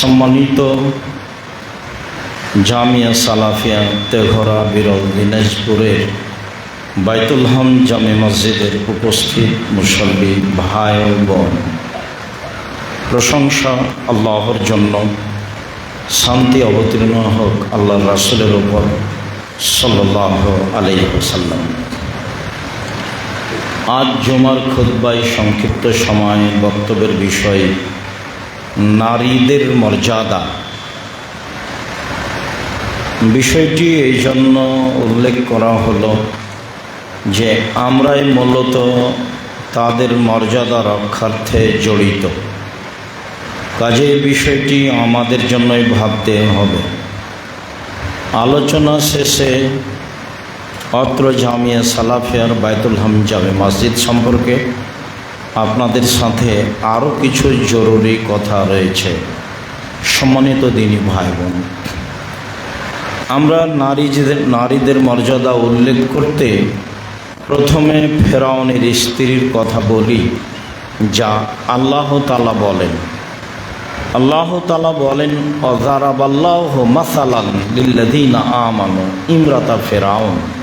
সম্মানিত জামিয়া সালাফিয়া তেঘরা বিরল দিনাজপুরের বাইতুল হাম জামে মসজিদের উপস্থিত মুসল্লি ভাই বোন। প্রশংসা আল্লাহর জন্য, শান্তি অবতীর্ণ হোক আল্লাহ রাসুলের উপর সাল্লাহ আলাইসাল্লাম আজ জুমার খুদ্বায় সংক্ষিপ্ত সময়ে বক্তব্যের বিষয় নারীদের মর্যাদা। বিষয়টি এই জন্য উল্লেখ করা হলো যে আমরাই মূলত তাদের মর্যাদা রক্ষার্থে জড়িত। কাজে বিষয়টি আমাদের জন্যই ভাবতে হবে। আলোচনা শেষে অত্র জামিয়া সালাফিয়ার বায়তুল হাম জামে মসজিদ সম্পর্কে আপনাদের সাথে আরও কিছু জরুরি কথা রয়েছে। সম্মানিত দিনী ভাই বোন আমরা নারীদের নারীদের মর্যাদা উল্লেখ করতে প্রথমে ফেরাউনের স্ত্রীর কথা বলি, যা আল্লাহ তালা বলেন। আল্লাহ তালা বলেন, অজারাবাল্লাহ মাসালান লিল্লাদিনা আমানু ইমরাতা ফেরাউন।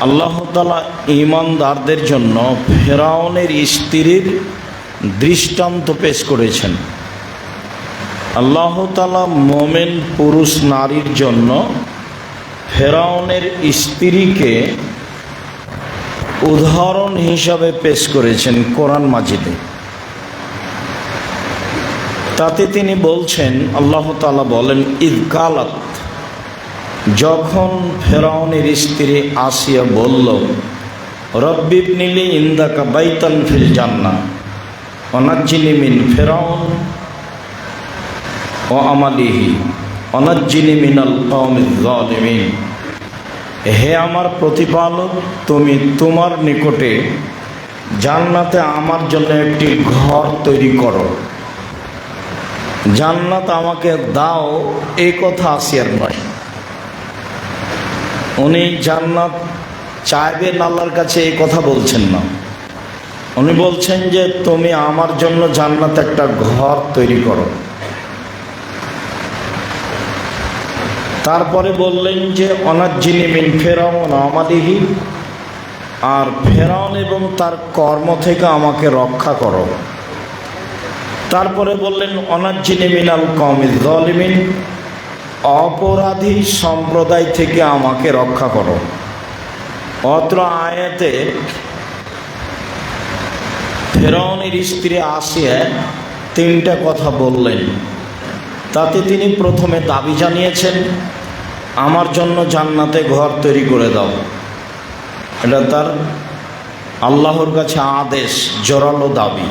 আল্লাহ তালা ইমানদারদের জন্য ফেরাউনের স্ত্রীর দৃষ্টান্ত পেশ করেছেন। আল্লাহ তালা মোমেন পুরুষ নারীর জন্য ফেরাউনের স্ত্রীকে উদাহরণ হিসাবে পেশ করেছেন কোরআন মাজিদে। তাতে তিনি বলছেন, আল্লাহ তালা বলেন ইদকালাত যখন ফেরাউনের স্ত্রী আসিয়া বলল রব্বিব নীলি ইন্দাকা বাইতান ফিল জান্না অনাজ্জিনি মিন ফেরাউন ও আমালিহি, অনাজ্জিনি মিনাল কওমিন হে আমার প্রতিপালক, তুমি তোমার নিকটে জান্নাতে আমার জন্য একটি ঘর তৈরি করো। জান্নাত আমাকে দাও এই কথা আসিয়ার নয়। উনি জান্নাত চাইবেন আল্লাহর কাছে এই কথা বলছেন না। উনি বলছেন যে, তুমি আমার জন্য জান্নাত একটা ঘর তৈরি করো। তারপরে বললেন যে অনাজ্জিনী মিন ফেরাউন আমাদিহি, আর ফেরাউন এবং তার কর্ম থেকে আমাকে রক্ষা করো। তারপরে বললেন অনাজ্জিনী মিনাল কমিল দলিমিন অপরাধী সম্প্রদায় থেকে আমাকে রক্ষা করো। অত্র আয়াতে ফেরাউনের স্ত্রী আসিয়া তিনটা কথা বললেন। তাতে তিনি প্রথমে দাবি জানিয়েছেন, আমার জন্য জান্নাতে ঘর তৈরি করে দাও। এটা তার আল্লাহর কাছে আদেশ, জোরালো দাবি।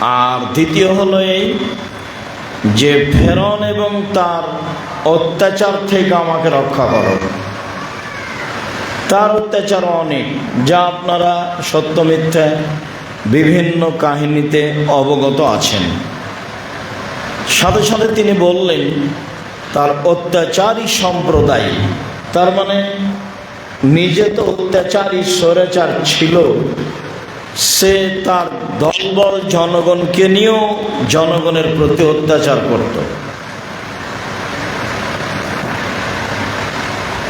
আর দ্বিতীয় হলো এই যে ফেরন এবং তার অত্যাচার থেকে আমাকে রক্ষা করো। তার অত্যাচার অনেক, যা আপনারা সত্য মিথ্যা বিভিন্ন কাহিনীতে অবগত আছেন। সাথে সাথে তিনি বললেন, তার অত্যাচারী সম্প্রদায়, তার মানে নিজে তো অত্যাচারী স্বৈরাচার ছিল সে তার দলবল জনগণকে নিয়েও জনগণের প্রতি অত্যাচার করত।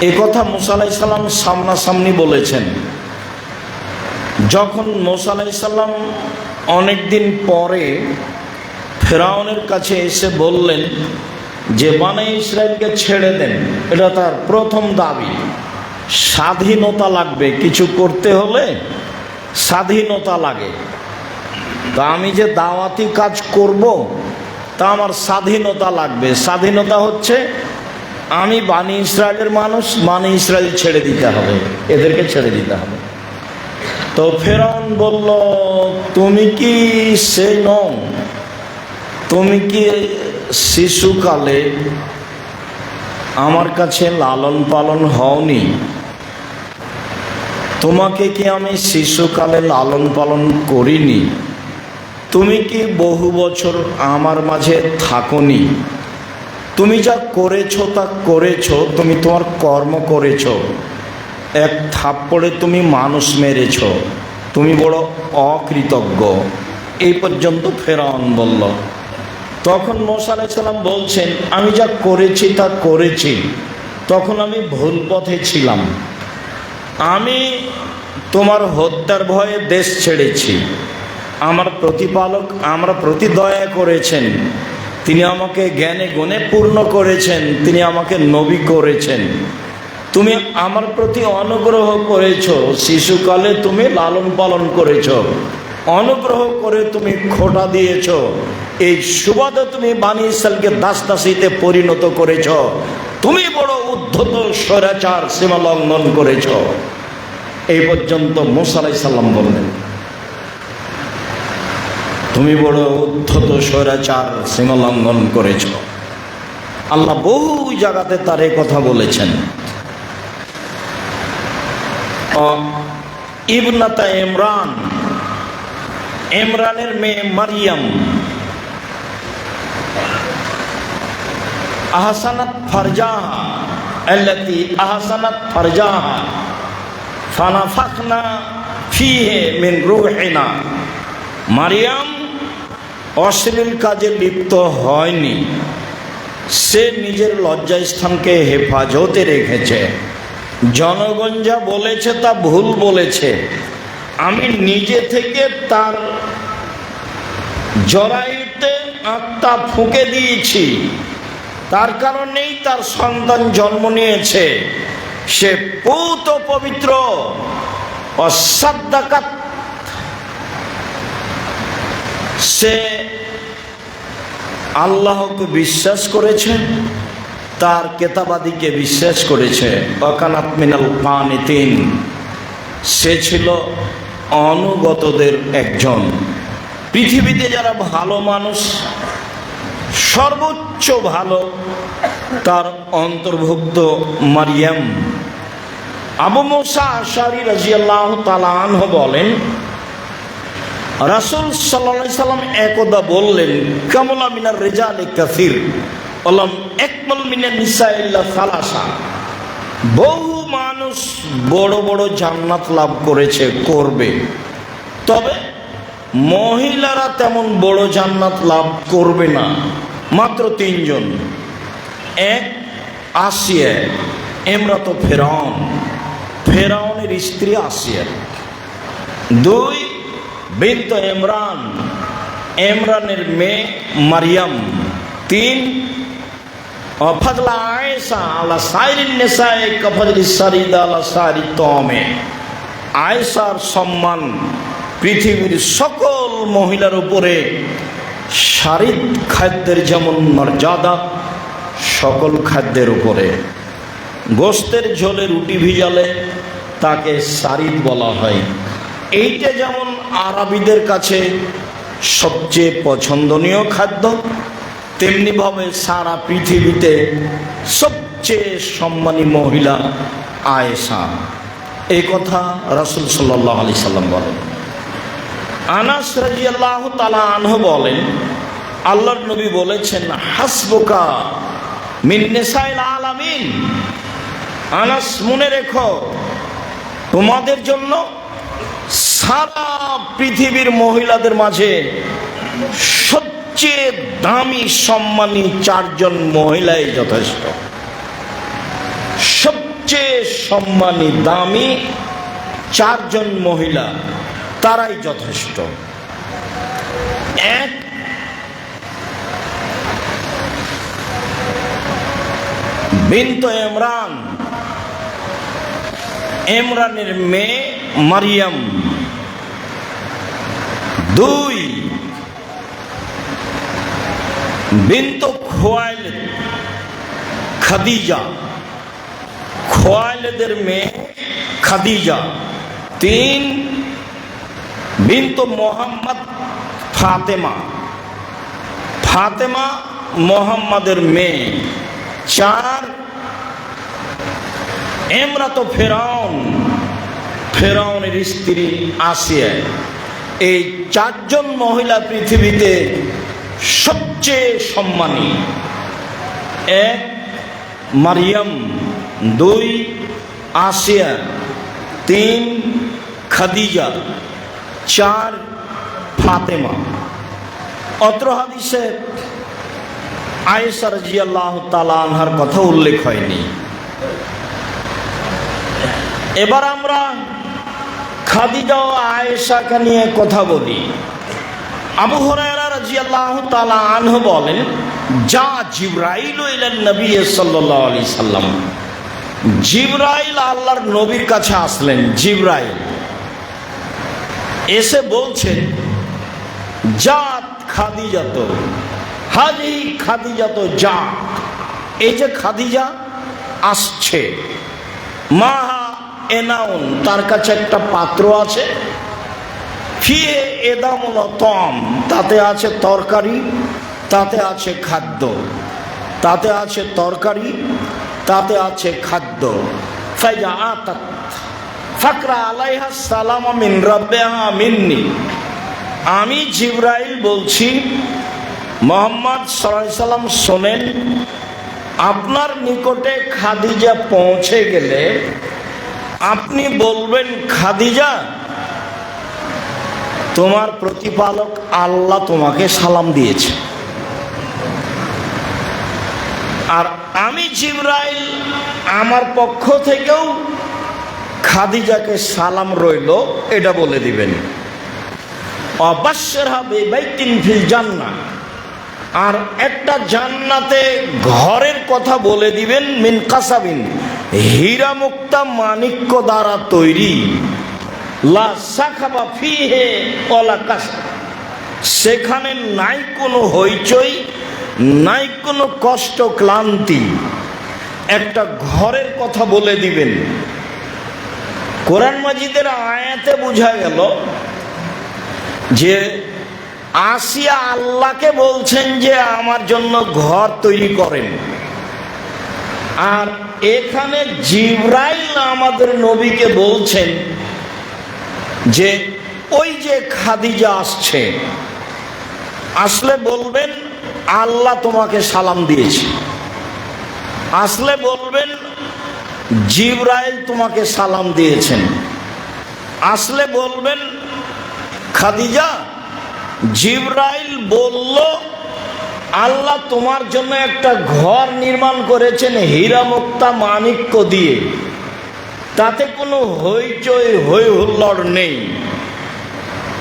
এ কথা মুসালাই সাল্লাম সামনাসামনি বলেছেন। যখন মোসালাই সাল্লাম অনেকদিন পরে ফেরাউনের কাছে এসে বললেন যে মানে ইসরায়েলকে ছেড়ে দেন, এটা তার প্রথম দাবি। স্বাধীনতা লাগবে, কিছু করতে হলে স্বাধীনতা লাগে। তা আমি যে দাওয়াতি কাজ করব, তা আমার স্বাধীনতা লাগবে। স্বাধীনতা হচ্ছে আমি বাণী ইসরায়েলের মানুষ, বাণী ইসরায়েল ছেড়ে দিতে হবে। এদেরকে ছেড়ে দিতে হবে। তো ফেরাউন বলল, তুমি কি সে নও তুমি কি শিশুকালে আমার কাছে লালন পালন হওনি? তোমাকে কি আমি শিশুকালে লালন পালন করিনি? তুমি কি বহু বছর আমার মাঝে থাকনি? তুমি যা করেছ তা করেছ, তুমি তোমার কর্ম করেছ। এক থাপ্পড়ে তুমি মানুষ মেরেছ। তুমি বড় অকৃতজ্ঞ। এই পর্যন্ত ফেরাউন বলল, তখন মোসা আলাইসাল্লাম বলছেন, আমি যা করেছি তা করেছি। তখন আমি ভুল পথে ছিলাম। আমি তোমার হত্যার ভয়ে দেশ ছেড়েছি। আমার প্রতিপালক, আমার প্রতি দয়া করেছেন। তিনি আমাকে জ্ঞানে গুণে পূর্ণ করেছেন। তিনি আমাকে নবী করেছেন। তুমি আমার প্রতি অনুগ্রহ করেছ। শিশুকালে তুমি লালন পালন করেছ। অনুগ্রহ করে তুমি খোটা দিয়েছ। এই সুবাদে তুমি বাণী ইসরায়েলকে দাস দাসীতে পরিণত করেছ। তুমি বড় উদ্ধত স্বৈরাচার সীমা লঙ্ঘন করেছ। এই পর্যন্ত মোসালাই সাল্লাম বললেন, তুমি বড় উদ্ধত স্বৈরাচার সীমা লঙ্ঘন করেছ। আল্লাহ বহু জায়গাতে তার এই কথা বলেছেন। ইবনাতা ইমরান, ইমরানের মেয়ে মারিয়াম আহসানাত ফারজাহা আল্লাতি আহসানাত ফারজাহা ফানাফাখনা ফিহে মিন রুহিনা। মারিয়াম, অশ্লীল কাজে লিপ্ত হয়নি। সে নিজের লজ্জাস্থানকে হেফাজতে রেখেছে। জনগণ যা বলেছে তা ভুল বলেছে। আমি নিজে থেকে তার জরায়ুতে আত্মা ফুঁকে দিয়েছি। তার কারণেই তার সন্তান জন্ম নিয়েছে। সে পুত পবিত্র। সে আল্লাহকে বিশ্বাস করেছে, তার কেতাবাদিকে বিশ্বাস করেছে। অকানাত মিনাল পানিতিন সে ছিল অনুগতদের একজন। পৃথিবীতে যারা ভালো মানুষ সর্বোচ্চ ভালো, তার অন্তর্ভুক্ত মারিয়াম। আবু মোসা আশারি রাজিয়াল্লাহ তালাহ বলেন, রাসুল সাল্লা সাল্লাম একদা বললেন, কামলা মিনার রেজাল কাসির বললাম একমল মিনার নিসাইল্লা সালাসা। বহু মানুষ বড় বড় জান্নাত লাভ করেছে, করবে। তবে মহিলারা তেমন বড় জান্নাত লাভ করবে না। মাত্র তিনজন। এক আসিয়া এমরা তো ফেরাউন। ফেরাউনের স্ত্রী আসিয়া। দুই বিন্ত ইমরান। এমরানের মেয়ে মারিয়াম। তিন ফজলা আয়েশা আলা নেশায় কফজলি সারিদা আলা সারি তমে। আয়েশার সম্মান পৃথিবীর সকল মহিলার উপরে শারিদ খাদ্যের যেমন মর্যাদা, সকল খাদ্যের উপরে। গোস্তের ঝোলে রুটি ভিজালে তাকে সারিদ বলা হয়। এইটা যেমন আরবিদের কাছে সবচেয়ে পছন্দনীয় খাদ্য, তেমনিভাবে সারা পৃথিবীতে সবচেয়ে সম্মানী মহিলা আয়েশা। এই কথা রাসুল সাল্লাহ আলি সাল্লাম বলেন। আনাস আল্লাহ তালা আনহ বলেন, আল্লাহর নবী বলেছেন, হাসবোকা মিন্নেসাইল আলামিন। আনাস, মনে রেখো, তোমাদের জন্য সারা পৃথিবীর মহিলাদের মাঝে সবচেয়ে দামি, সম্মানী চারজন মহিলাই যথেষ্ট। সবচেয়ে সম্মানী, দামি চারজন মহিলা। তারাই যথেষ্ট। এক, বিন্ত ইমরান। ইমরানের মেয়ে মারিয়াম। দুই, বিন্ত খোয়াইল খাদিজা। খোয়াইলেদের মেয়ে খাদিজা। তিন বিন্ত মোহাম্মদ ফাতেমা। ফাতেমা মোহাম্মদের মেয়ে। চার এমরা তো ফেরাউন। ফেরাউনের স্ত্রী আসিয়া। এই চারজন মহিলা পৃথিবীতে সবচেয়ে সম্মানী। এক মারিয়াম, দুই আসিয়া, তিন খাদিজা। চার ফাতেমা। অত্র হাদিসে আয়েশা রাজিয়াল্লাহ তালা আনহার কথা উল্লেখ হয়নি। এবার আমরা খাদিজা ও আয়েশাকে নিয়ে কথা বলি। আবু হরায়রা রাজিয়াল্লাহু তাআলা আনহু বলেন, যা জিবরাইল ইলান নবী সাল্লাল্লাহু আলাইহি সাল্লাম। জিবরাইল আল্লাহর নবীর কাছে আসলেন, জিবরাইল। এসে বলছেন, জাত খাদিজাত, হাজি খাদিজাত জাত। এই যে খাদিজা আসছে, মাহা এনাউন, তার কাছে একটা পাত্র আছে। ফিয়ে এদামুল তম তাতে আছে তরকারি, তাতে আছে খাদ্য, তাতে আছে তরকারি, তাতে আছে খাদ্য। ফাইজা আতাত ফাকরা আলাইহা সালাম মিন রাব্বিহা মিন্নি। আমি জিব্রাইল বলছি, মোহাম্মদ সাল্লাম শোনেন, আপনার নিকটে খাদিজা পৌঁছে গেলে আপনি বলবেন, খাদিজা, তোমার প্রতিপালক আল্লাহ তোমাকে সালাম দিয়েছে। আর আমি জিব্রাইল আমার পক্ষ থেকেও খাদিজাকে সালাম রইল, এটা বলে দিবেন। অবশ্যের হবে বাইতিন ফিল জান্না আর একটা জান্নাতে ঘরের কথা বলে দিবেন, মিন কাসাবিন, হীরা মুক্তা মানিক্য দ্বারা তৈরি। লা সাখাবা ফিহে ওলা কাসা সেখানে নাই কোনো হইচই, নাই কোনো কষ্ট ক্লান্তি। একটা ঘরের কথা বলে দিবেন। কোরআন মাজিদের আয়াতে বোঝা গেল যে আসিয়া আল্লাহকে বলছেন যে আমার জন্য ঘর তৈরি করেন। আর এখানে জিব্রাইল আমাদের নবীকে বলছেন যে ওই যে খাদিজা আসছে, আসলে বলবেন, আল্লাহ তোমাকে সালাম দিয়েছে। আসলে বলবেন জিব্রাইল তোমাকে সালাম দিয়েছেন। আসলে বলবেন, খাদিজা, জিব্রাইল বলল, আল্লাহ তোমার জন্য একটা ঘর নির্মাণ করেছেন হীরা মুক্তা মানিক্য দিয়ে। তাতে কোনো হইচই হই হুল্লড় নেই।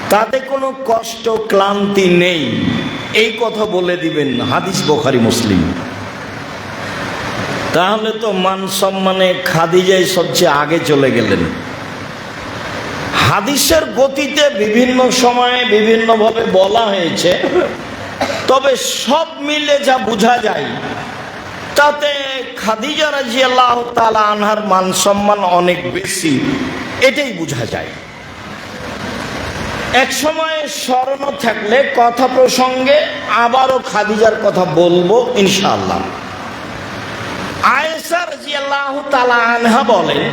তাতে কোনো কষ্ট, ক্লান্তি নেই। এই কথা বলে দিবেন হাদিস বোখারি মুসলিম। তাহলে তো মান সম্মানে খাদিজাই সবচেয়ে আগে চলে গেলেন। হাদিসের গতিতে বিভিন্ন সময়ে বিভিন্নভাবে বলা হয়েছে, তবে সব মিলে যা বোঝা যায়, তাতে খাদিজা রাজি আল্লাহ তালা আনহার মান সম্মান অনেক বেশি, এটাই বোঝা যায়। এক সময় স্মরণ থাকলে কথা প্রসঙ্গে আবারও খাদিজার কথা বলব ইনশাআল্লাহ। আয়েসা রাজি আল্লাহ তালা আনহা বলেন,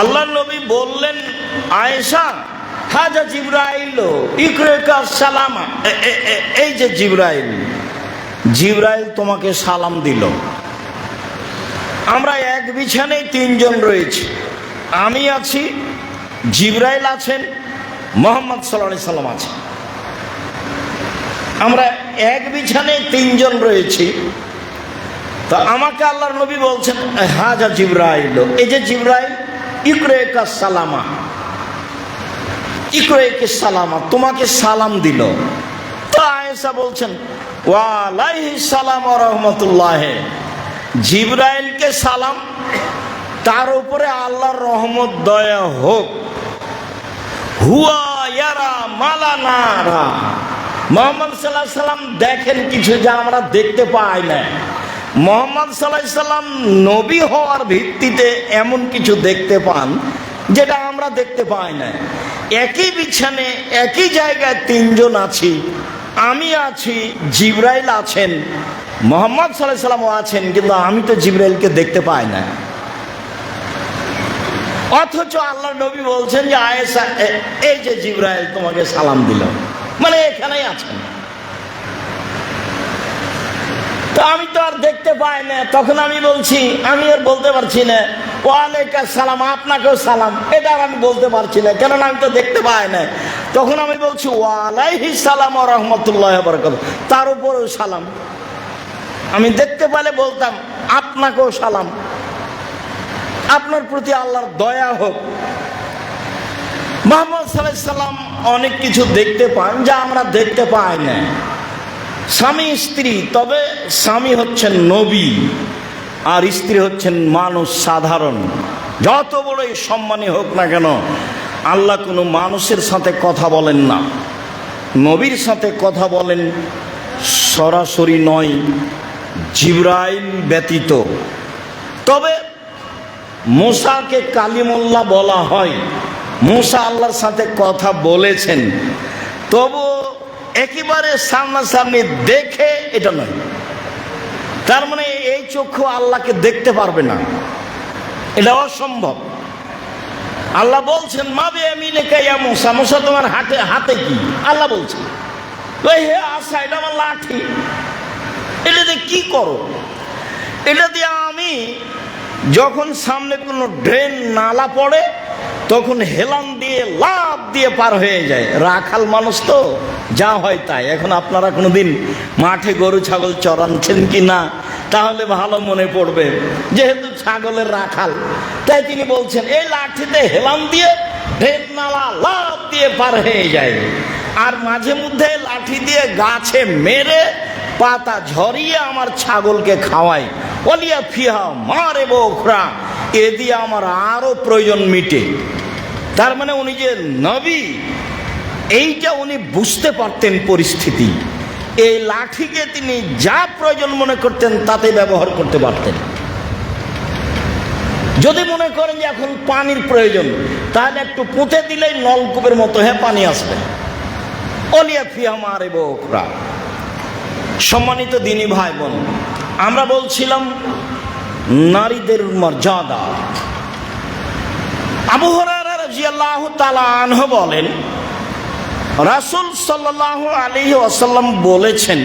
আল্লাহ নবী বললেন, আয়েশা, হাজা জিব্রাইল, ইকরেকা সালামা এই যে জিব্রাইল জিব্রাইল তোমাকে সালাম দিল। আমরা এক বিছানায় তিনজন রয়েছি। আমি আছি, জিব্রাইল আছেন, মোহাম্মদ সাল্লাহ সাল্লাম আছে আমরা এক বিছানায় তিনজন রয়েছি। তো আমাকে আল্লাহর নবী বলছেন হাজা জিব্রাইল, এই যে জিব্রাইল ইকরেকা সালামা। ইকরেকে সালামা, তোমাকে সালাম দিল। তো আয়েশা বলছেন, ওয়ালাইহি সালাম রহমতুল্লাহ। জিব্রাইলকে সালাম, তার উপরে আল্লাহর রহমত, দয়া হোক। হুয়া ইয়ারা মালানারা মোহাম্মদ সাল্লাহ সাল্লাম দেখেন কিছু যা আমরা দেখতে পাই না। মোহাম্মদ সাল্লাম নবী হওয়ার ভিত্তিতে এমন কিছু দেখতে পান যেটা আমরা দেখতে পাই না। একই বিছানে, একই জায়গায় তিনজন আছি, আমি আছি, জিব্রাইল আছেন, মোহাম্মদ সাল্লাহ সাল্লামও আছেন, কিন্তু আমি তো জিব্রাইলকে দেখতে পাই না। অথচ আল্লাহ নবী বলছেন যে, আয়েশা, এ- এই যে জিব্রাইল তোমাকে সালাম দিল। মানে এখানেই আছেন। তো আমি তো আর দেখতে পাই না। তখন আমি বলছি, আমি আর বলতে পারছি না। ওয়ালাইকা সালাম আপনাকেও সালাম। এটা আর আমি বলতে পারছি না, কেননা আমি তো দেখতে পাই না। তখন আমি বলছি ওয়ালাইহি সালাম ও রহমতুল্লাহ বরকত তার উপরেও সালাম। আমি দেখতে পেলে বলতাম, আপনাকেও সালাম। আপনার প্রতি আল্লাহর দয়া হোক। মোহাম্মদ সাল্লাম অনেক কিছু দেখতে পান যা আমরা দেখতে পাই না। স্বামী স্ত্রী, তবে স্বামী হচ্ছেন নবী আর স্ত্রী হচ্ছেন মানুষ সাধারণ। যত বড়ই সম্মানী হোক না কেন, আল্লাহ কোনো মানুষের সাথে কথা বলেন না। নবীর সাথে কথা বলেন সরাসরি নয়, জিব্রাইল ব্যতীত। তবে মোসাকে কালিমুল্লাহ বলা হয়। মুসা আল্লাহর সাথে কথা বলেছেন। তবু একেবারে সামনাসামনি দেখে এটা নয়। তার মানে এই চক্ষু আল্লাহকে দেখতে পারবে না। এটা অসম্ভব। আল্লাহ বলছেন মাবে আমি মশা মশা তোমার হাতে হাতে কি? আল্লাহ বলছেন ওই হে আশা, এটা আমার লাঠি। এটা দিয়ে কি করো? এটা দিয়ে আমি যখন সামনে কোনো ড্রেন নালা পড়ে, তখন হেলান দিয়ে লাভ দিয়ে পার হয়ে যায়। রাখাল মানুষ তো, যা হয় তাই। এখন আপনারা কোনোদিন মাঠে গরু, ছাগল চড়াচ্ছেন কি না, তাহলে ভালো মনে পড়বে। যেহেতু ছাগলের রাখাল, তাই তিনি বলছেন, এই লাঠিতে হেলাম দিয়ে ঢের নালা লাভ দিয়ে পার হয়ে যায়। আর মাঝে মধ্যে লাঠি দিয়ে গাছে মেরে পাতা ঝরিয়ে আমার ছাগলকে খাওয়াই। অলিয়া ফিহা মারে বোখরা। এ দিয়ে আমার আরও প্রয়োজন মিটে। তার মানে উনি যে নবী, এইটা উনি বুঝতে পারতেন পরিস্থিতি। এই লাঠিকে তিনি যা প্রয়োজন মনে করতেন, তাতে ব্যবহার করতে পারতেন। যদি মনে করেন যে এখন পানির প্রয়োজন, তাহলে একটু পুঁতে দিলেই নলকূপের মতো হ্যাঁ পানি আসবে। অলিয়া ফিহা মারে বোখরা সম্মানিত দিনী ভাই বোন আমরা বলছিলাম নারীদের মর্যাদা। আবু হরারা রাদিয়াল্লাহু বলেন, রাসূল সাল্লাল্লাহু আলাইহি ওয়াসাল্লাম বলেছেন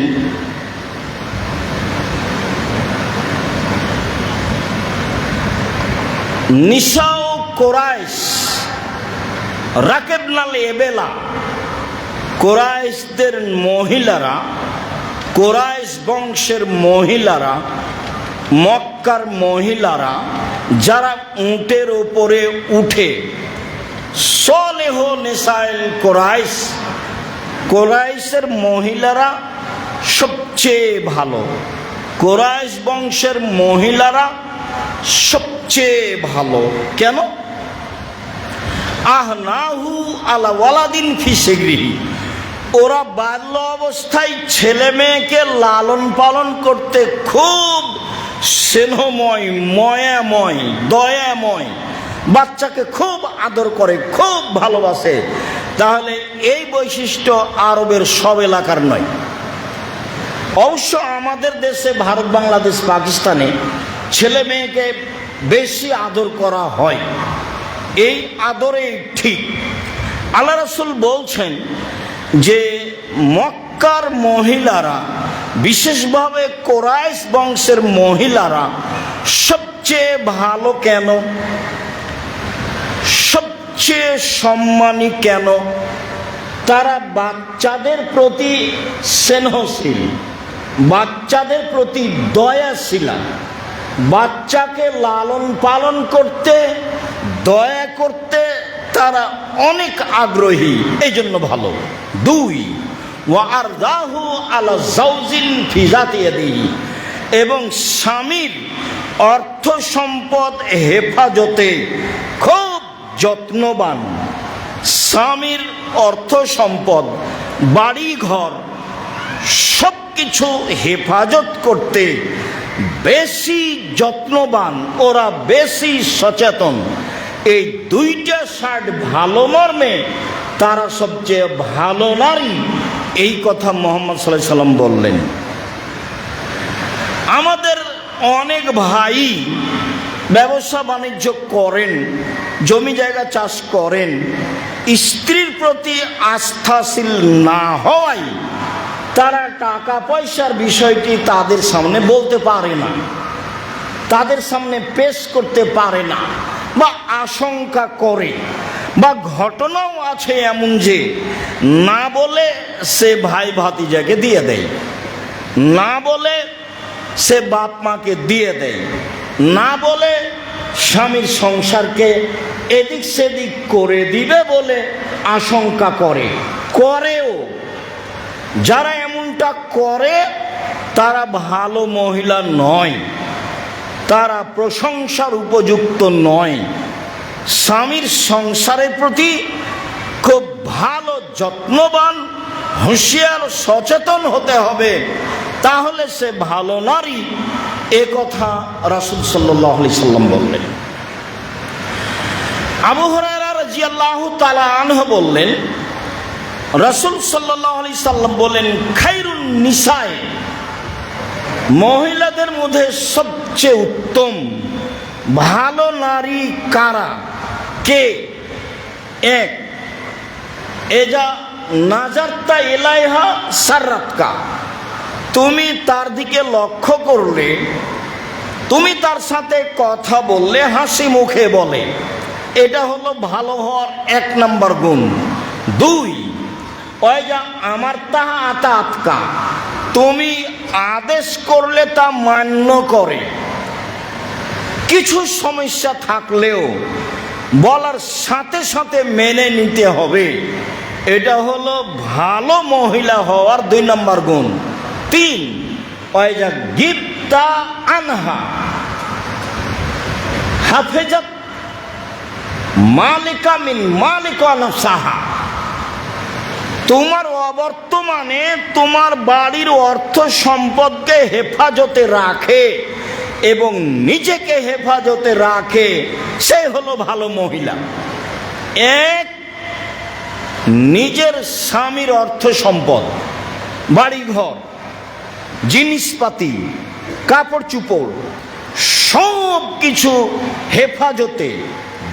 নিসা ও কোরাইশ রাকেবনাল এবেলা, কোরাইশদের মহিলারা, কোরাইশ বংশের মহিলারা, মক্কার মহিলারা, যারা উটের ওপরে উঠে সলেহ নেসাইল কোরাইশ। কোরাইশের মহিলারা সবচেয়ে ভালো। কোরাইশ বংশের মহিলারা সবচেয়ে ভালো। কেন? আহ নাহু আলা ওয়ালাদিন ফিসেগৃহী ওরা বাল্য অবস্থায় ছেলে মেয়েকে লালন পালন করতে খুব স্নেহময়, ময়াময়, দয়াময় বাচ্চাকে খুব আদর করে, খুব ভালোবাসে। তাহলে এই বৈশিষ্ট্য আরবের সব এলাকার নয়। অবশ্য আমাদের দেশে ভারত, বাংলাদেশ, পাকিস্তানে ছেলে মেয়েকে বেশি আদর করা হয়। এই আদরে ঠিক। আল্লাহ রসুল বলছেন যে, মক্কার মহিলারা, বিশেষভাবে কোরাইশ বংশের মহিলারা সবচেয়ে ভালো কেন? সবচেয়ে সম্মানী কেন? তারা বাচ্চাদের প্রতি স্নেহশীল, বাচ্চাদের প্রতি দয়াশীলা। বাচ্চাকে লালন পালন করতে, দয়া করতে তারা অনেক আগ্রহী এই জন্য ভালো। দুই ওয়ারদাহু আলা জাউজিন ফিজাতিয়াদিহি এবং স্বামীর অর্থ সম্পদ হেফাজতে খুব যত্নবান। স্বামীর অর্থ সম্পদ, বাড়ি ঘর সব কিছু হেফাজত করতে বেশি যত্নবান, ওরা বেশি সচেতন। এই দুইটা শার্ট ভালো মর্মে তারা সবচেয়ে ভালো নারী, এই কথা মোহাম্মদ সাল্লাহ সাল্লাম বললেন। আমাদের অনেক ভাই ব্যবসা বাণিজ্য করেন, জমি জায়গা চাষ করেন, স্ত্রীর প্রতি আস্থাশীল না হওয়ায় তারা টাকা পয়সার বিষয়টি তাদের সামনে বলতে পারে না, তাদের সামনে পেশ করতে পারে না বা আশঙ্কা করে বা ঘটনাও আছে এমন যে না বলে সে ভাই ভাতিজাকে দিয়ে দেয়, না বলে সে বাপ মাকে দিয়ে দেয়। না বলে স্বামীর সংসারকে এদিক সেদিক করে দিবে বলে আশঙ্কা করে, করেও। যারা এমনটা করে, তারা ভালো মহিলা নয়, তারা প্রশংসার উপযুক্ত নয়। স্বামীর সংসারের প্রতি খুব ভালো যত্নবান হুঁশিয়ার সচেতন হতে হবে, তাহলে সে ভালো নারী। এ কথা রাসুল সাল্লাহ সাল্লাম বললেন। আবু হরারা তালা আনহ বললেন, রসুল সাল্লাহ সাল্লাম বলেন, খাইরুন নিসায়, মহিলাদের মধ্যে সবচেয়ে উত্তম ভালো নারী কারা? কে? এক এজা নাজারতা এলাইহা সার্রাতকা। তুমি তার দিকে লক্ষ্য করলে, তুমি তার সাথে কথা বললে, হাসি মুখে বলে। এটা হলো ভালো হওয়ার এক নম্বর গুণ। দুই যা আমার তাহা আতা আতকা তুমি আদেশ করলে তা মান্য করে। কিছু সমস্যা থাকলেও বলার সাথে সাথে মেনে নিতে হবে। এটা হলো ভালো মহিলা হওয়ার দুই নম্বর গুণ। তিন ওই যা গিপ্তা আনহা। হাফেজাত মালিকা মিন মালিক সাহা তোমার অবর্তমানে তোমার বাড়ির অর্থ সম্পদকে হেফাজতে রাখে এবং নিজেকে হেফাজতে রাখে, সে হলো ভালো মহিলা। এক নিজের স্বামীর অর্থ সম্পদ, বাড়িঘর, জিনিসপাতি কাপড় চুপড় সব কিছু হেফাজতে,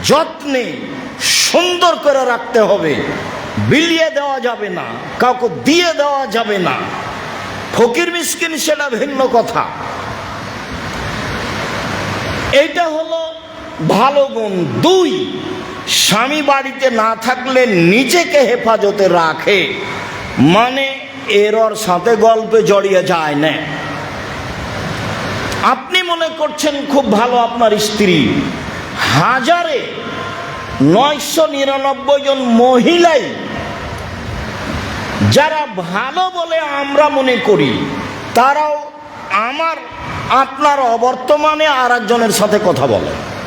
যত্নে সুন্দর করে রাখতে হবে। বিলিয়ে দেওয়া যাবে না, কাউকে দিয়ে দেওয়া যাবে না। ফকির মিসকিন সেটা ভিন্ন কথা। এইটা হলো ভালো গুণ দুই। স্বামী বাড়িতে না থাকলে নিজেকে হেফাজতে রাখে। মানে এরর সাথে গল্পে জড়িয়ে যায় না। আপনি মনে করছেন খুব ভালো আপনার স্ত্রী। হাজারে নয়শো নিরানব্বই জন মহিলাই, যারা ভালো বলে আমরা মনে করি, তারাও আমার, আপনার অবর্তমানে আর একজনের সাথে কথা বলে।